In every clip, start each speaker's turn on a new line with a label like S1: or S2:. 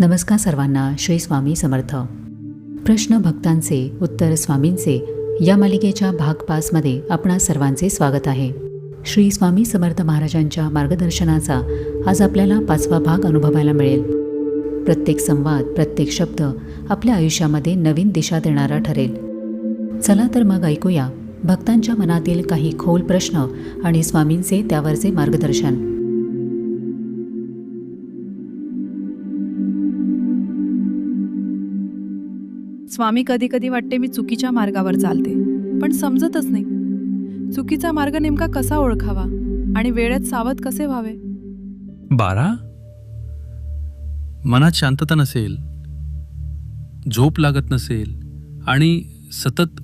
S1: नमस्कार सर्वांना श्री स्वामी समर्थ. प्रश्न भक्तांचे उत्तर स्वामींचे या मालिकेच्या भाग पाचमध्ये आपणा सर्वांचे स्वागत आहे. श्री स्वामी समर्थ महाराजांच्या मार्गदर्शनाचा आज आपल्याला पाचवा भाग अनुभवायला मिळेल. प्रत्येक संवाद प्रत्येक शब्द आपल्या आयुष्यामध्ये नवीन दिशा देणारा ठरेल. चला तर मग ऐकूया भक्तांच्या मनातील काही खोल प्रश्न आणि स्वामींचे त्यावरचे मार्गदर्शन.
S2: स्वामी कधी कधी वाटते मी चुकीच्या मार्गावर चालते पण समजतच नाही. चुकीचा मार्ग नेमका कसा ओळखावा आणि वेळेत सावध कसे व्हावे?
S3: बारा मनात शांतता नसेल झोप लागत नसेल आणि सतत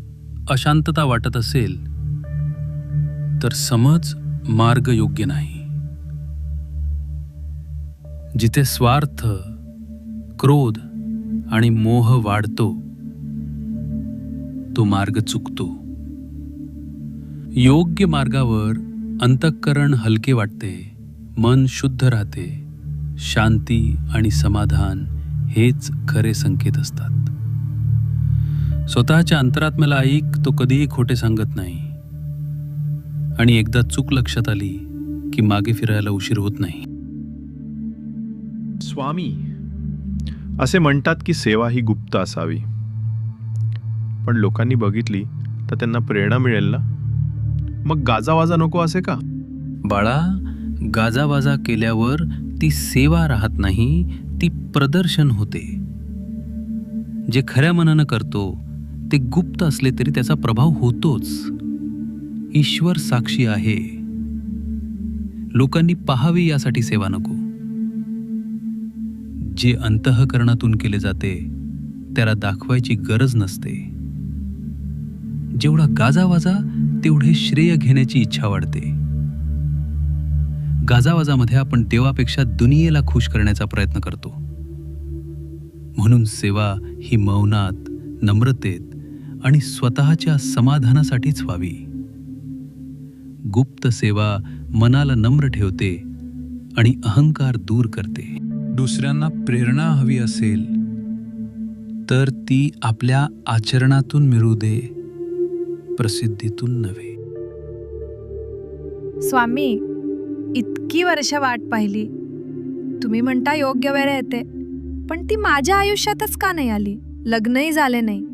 S3: अशांतता वाटत असेल तर समज मार्ग योग्य नाही. जिथे स्वार्थ क्रोध आणि मोह वाढतो तो मार्ग चुकतो. योग्य मार्गावर अंतःकरण हलके वाटते मन शुद्ध राहते शांती आणि समाधान हेच खरे संकेत असतात. स्वतःच्या अंतरात्म्याला ऐक तो कधीही खोटे सांगत नाही. आणि एकदा चूक लक्षात आली की मागे फिरायला उशीर होत नाही.
S4: स्वामी असे म्हणतात की सेवा ही गुप्त असावी. पण लोकांनी बघितली तर त्यांना प्रेरणा मिळेल ना? मग गाजावाजा नको असे का?
S3: बाळा गाजावाजा केल्यावर ती सेवा राहत नाही ती प्रदर्शन होते. जे खऱ्या मनानं करतो ते गुप्त असले तरी त्याचा प्रभाव होतोच. ईश्वर साक्षी आहे. लोकांनी पाहावी यासाठी सेवा नको. जे अंतःकरणातून केले जाते त्याला दाखवायची गरज नसते. जेवढा गाजावाजा तेवढे श्रेय घेण्याची इच्छा वाढते. गाजावाजामध्ये आपण देवापेक्षा दुनियेला खुश करण्याचा प्रयत्न करतो. म्हणून सेवा ही मौनात नम्रतेत आणि स्वतःच्या समाधानासाठीच व्हावी. गुप्त सेवा मनाला नम्र ठेवते आणि अहंकार दूर करते. दुसऱ्यांना प्रेरणा हवी असेल तर ती आपल्या आचरणातून मिळू दे. प्रसिद्धीतून नव्हे.
S5: स्वामी इतकी वर्ष वाट पाहिली. तुम्ही म्हणता योग्य वेळ येते पण ती माझ्या आयुष्यातच का नाही आली? लग्नही झाले नाही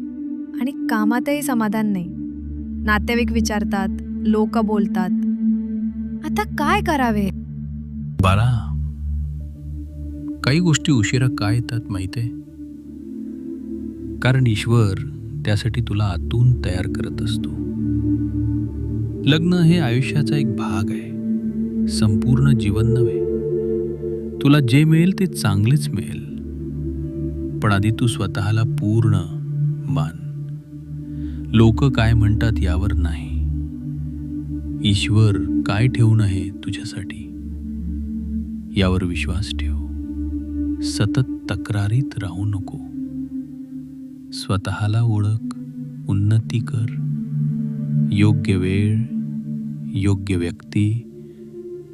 S5: आणि कामातही समाधान नाही. नातेवाईक विचारतात लोक बोलतात. आता काय करावे?
S3: बाळा काही गोष्टी उशिरा काय येतात माहिती कारण ईश्वर त्यासाठी तुला आतून तयार करत असतो. लग्न हे आयुष्याचा एक भाग आहे. संपूर्ण जीवन नव्हे. तुला जे मिळेल ते चांगलेच मिळेल. पण आधी तू स्वतःला पूर्ण मान. लोक काय म्हणतात यावर नाही. ईश्वर काय ठेवून आहे तुझ्यासाठी? यावर विश्वास ठेव. सतत तक्रारीत राहू नको. स्वतःला ओळख उन्नती कर. योग्य वेळ योग्य व्यक्ती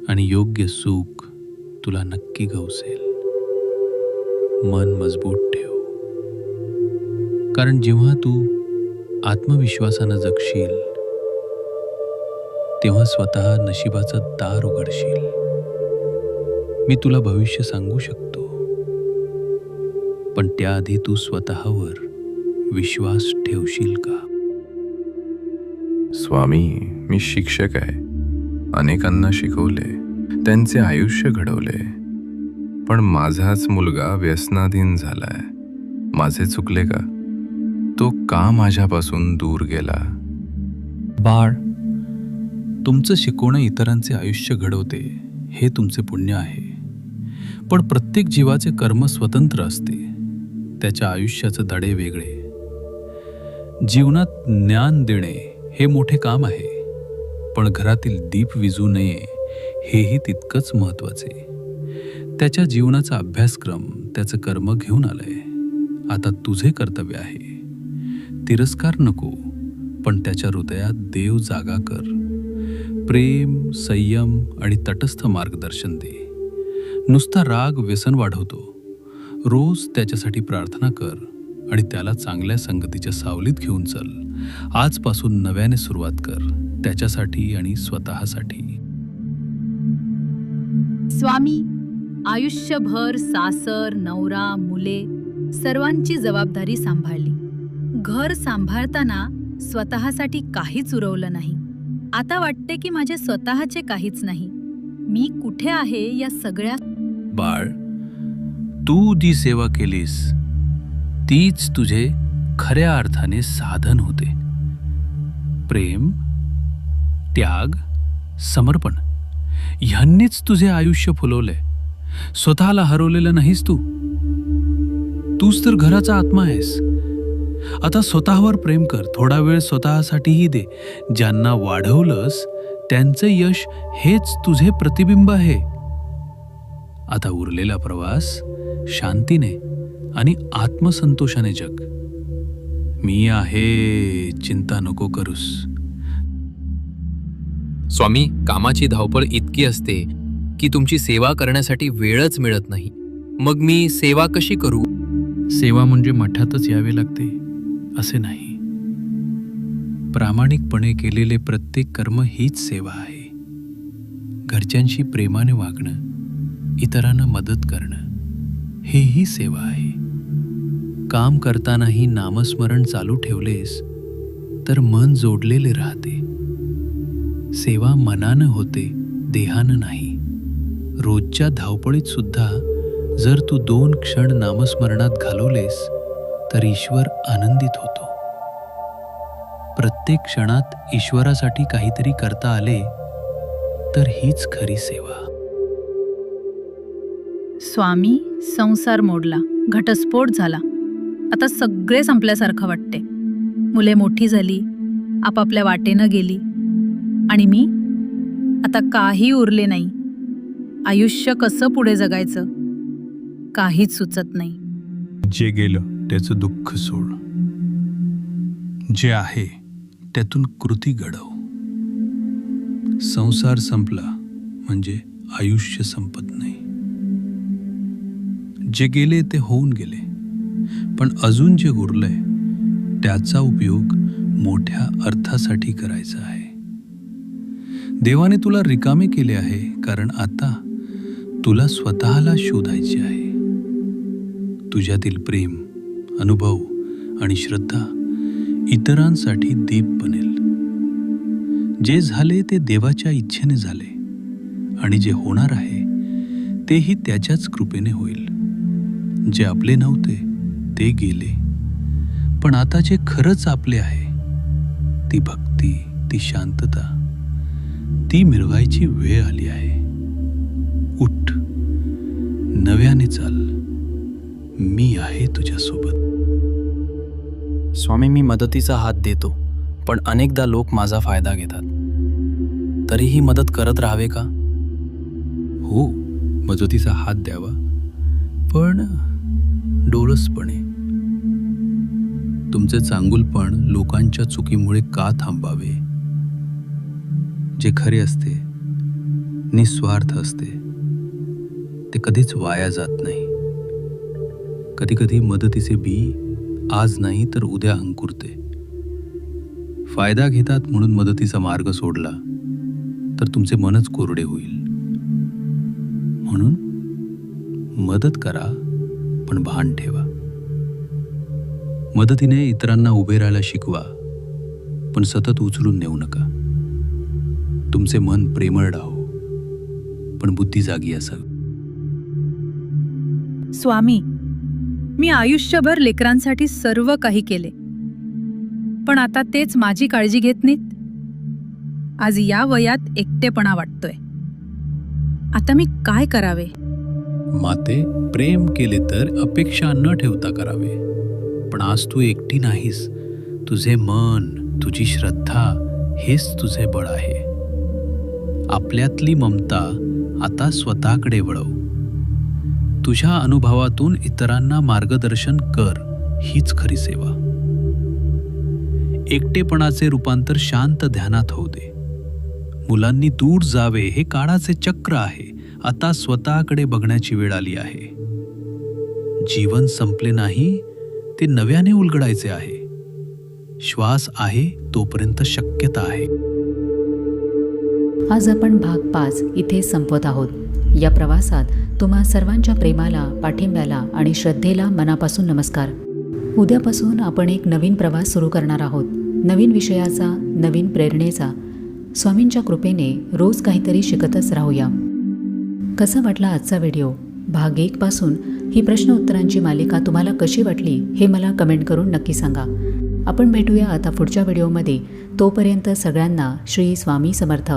S3: आणि योग्य सुख तुला नक्की गवसेल मन मजबूत ठेव. कारण जेव्हा तू आत्मविश्वासानं जगशील तेव्हा स्वतः नशिबाचं दार उघडशील. मी तुला भविष्य सांगू शकतो पण त्याआधी तू स्वतःवर विश्वास ठेवशील का?
S6: स्वामी मी शिक्षक आहे. अनेकांना शिकवले. त्यांचे आयुष्य घडवले. पण माझाच मुलगा व्यसनाधीन झालाय. माझे चुकले का? तो का माझ्यापासून दूर गेला?
S3: बाळ तुमचं शिकवणं इतरांचे आयुष्य घडवते हे तुमचे पुण्य आहे. पण प्रत्येक जीवाचे कर्म स्वतंत्र असते. त्याच्या आयुष्याचे धडे वेगळे. जीवनात ज्ञान देणे हे मोठे काम आहे पण घरातील दीप विजू नये हेही तितकंच महत्त्वाचे त्याच्या जीवनाचा अभ्यासक्रम त्याचं कर्म घेऊन आलंय. आता तुझे कर्तव्य आहे. तिरस्कार नको पण त्याच्या हृदयात देव जागा कर. प्रेम संयम आणि तटस्थ मार्गदर्शन दे. नुसता राग व्यसन वाढवतो. रोज त्याच्यासाठी प्रार्थना कर. आणि त्याला चांगल्या संगतीच्या सावलीत घेऊन चल. आजपासून नव्याने सुरुवात कर. त्याच्यासाठी आणि स्वतःसाठी.
S7: स्वामी आयुष्यभर सासर नवरा मुले सर्वांची जबाबदारी सांभाळली. घर सांभाळताना स्वतःसाठी काहीच उरवलं नाही. आता वाटते की माझे स्वतःचे काहीच नाही. मी कुठे आहे या सगळ्या
S3: बाळ तू जी सेवा केलीस तीच तुझे खऱ्या अर्थाने साधन होते. प्रेम त्याग समर्पण ह्यांनीच तुझे आयुष्य फुलवलंय स्वतःला हरवलेलं नाहीस तू. तूच तर घराचा आत्मा आहेस. आता स्वतःवर प्रेम कर. थोडा वेळ स्वतःसाठीही दे. ज्यांना वाढवलंस त्यांचं यश हेच तुझे प्रतिबिंब आहे. आता उरलेला प्रवास शांतीने आणि आत्मसंतोषाने जग. मी आहे चिंता नको करूस.
S8: स्वामी कामाची धावपळ इतकी असते की तुमची सेवा करण्यासाठी वेळच मिळत नाही. मग मी सेवा कशी करू?
S3: सेवा म्हणजे मठातच यावे लागते असे नाही. प्रामाणिकपणे केलेले प्रत्येक कर्म हीच सेवा आहे. घरच्यांशी प्रेमाने वागणं इतरांना मदत करणं हेही सेवा आहे. काम करतानाही नामस्मरण चालू ठेवलेस तर मन जोडलेले राहते. सेवा मनानं होते देहानं नाही. रोजच्या धावपळीत सुद्धा जर तू दोन क्षण नामस्मरणात घालवलेस तर ईश्वर आनंदित होतो. प्रत्येक क्षणात ईश्वरासाठी काहीतरी करता आले तर हीच खरी सेवा.
S7: स्वामी संसार मोडला घटस्फोट झाला. आता सगळे संपल्यासारखं वाटते. मुले मोठी झाली आपापल्या वाटेनं गेली. आणि मी? आता काही उरले नाही. आयुष्य कसं पुढे जगायचं? काहीच सुचत नाही.
S3: जे गेलं त्याचं दुःख सोड. जे आहे त्यातून कृती घडव. संसार संपला म्हणजे आयुष्य संपत नाही. जे गेले ते होऊन गेले. पण अजून जे उरलंय त्याचा उपयोग मोठ्या अर्थासाठी करायचा आहे. देवाने तुला रिकामे केले आहे कारण आता तुला स्वतःला शोधायचे आहे. तुझ्यातील प्रेम अनुभव आणि श्रद्धा इतरांसाठी दीप बनेल. जे झाले ते देवाच्या इच्छेने झाले आणि जे होणार आहे तेही त्याच्याच कृपेने होईल. जे आपले नव्हते ते गेले. पण आता जे खरंच आपले आहे ती भक्ती ती शांतता ती मिळवायची वेळ आली आहे. उठ नव्याने चाल. मी आहे तुझ्यासोबत.
S9: स्वामी मी मदतीचा हात देतो पण अनेकदा लोक माझा फायदा घेतात. तरीही मदत करत राहावे का?
S3: हो मदतीचा हात द्यावा. पण डोलसपणे तुमचे चांगुलपण लोकांच्या चुकीमुळे का थांबावे? जे खरे असते निस्वार्थ असते ते कधीच वाया जात नाही. कधीकधी मदतीचे बी आज नाही तर उद्या अंकुरते. फायदा घेतात म्हणून मदतीचा मार्ग सोडला तर तुमचे मनच कोरडे होईल. म्हणून मदत करा पण भान ठेवा. मदतीने इतरांना उभे राहायला शिकवा पण सतत उचलून नेऊ नका. तुमचे मन प्रेमळ राहो पण बुद्धी जागी असावी.
S7: स्वामी मी आयुष्यभर लेकरांसाठी सर्व काही केले पण आता तेच माझी काळजी घेत नाहीत. आज या वयात एकटेपणा वाटतोय. आता मी काय करावे?
S3: माते प्रेम केले तर अपेक्षा न ठेवता करावे. पण आज तू एकटी नाहीस. तुझे मन तुझी श्रद्धा हेच तुझे बळ आहे. आपल्यातली ममता आता स्वतःकडे वळव. तुझ्या अनुभवातून इतरांना मार्गदर्शन कर हीच खरी सेवा. एकटेपणाचे रूपांतर शांत ध्यानात होऊ दे. मुलांनी दूर जावे हे काळाचे चक्र आहे. आता स्वतःकडे बघण्याची वेळ आली आहे. जीवन संपले नाही ते नव्याने उलगडायचे आहे. श्वास आहे तोपर्यंत शक्यता आहे.
S1: आज आपण भाग पाच इथे संपवत आहोत. या प्रवासात तुम्हा सर्वांच्या प्रेमाला पाठिंब्याला आणि श्रद्धेला मनापासून नमस्कार. उद्यापासून आपण एक नवीन प्रवास सुरू करणार आहोत. नवीन विषयाचा नवीन प्रेरणेचा. स्वामींच्या कृपेने रोज काहीतरी शिकतच राहूया. कसा वाटला आजचा व्हिडिओ? भाग एकपासून ही प्रश्न उत्तरांची मालिका तुम्हाला कशी वाटली हे मला कमेंट करून नक्की सांगा. आपण भेटूया आता पुढच्या व्हिडिओमध्ये. तोपर्यंत सगळ्यांना श्री स्वामी समर्थ.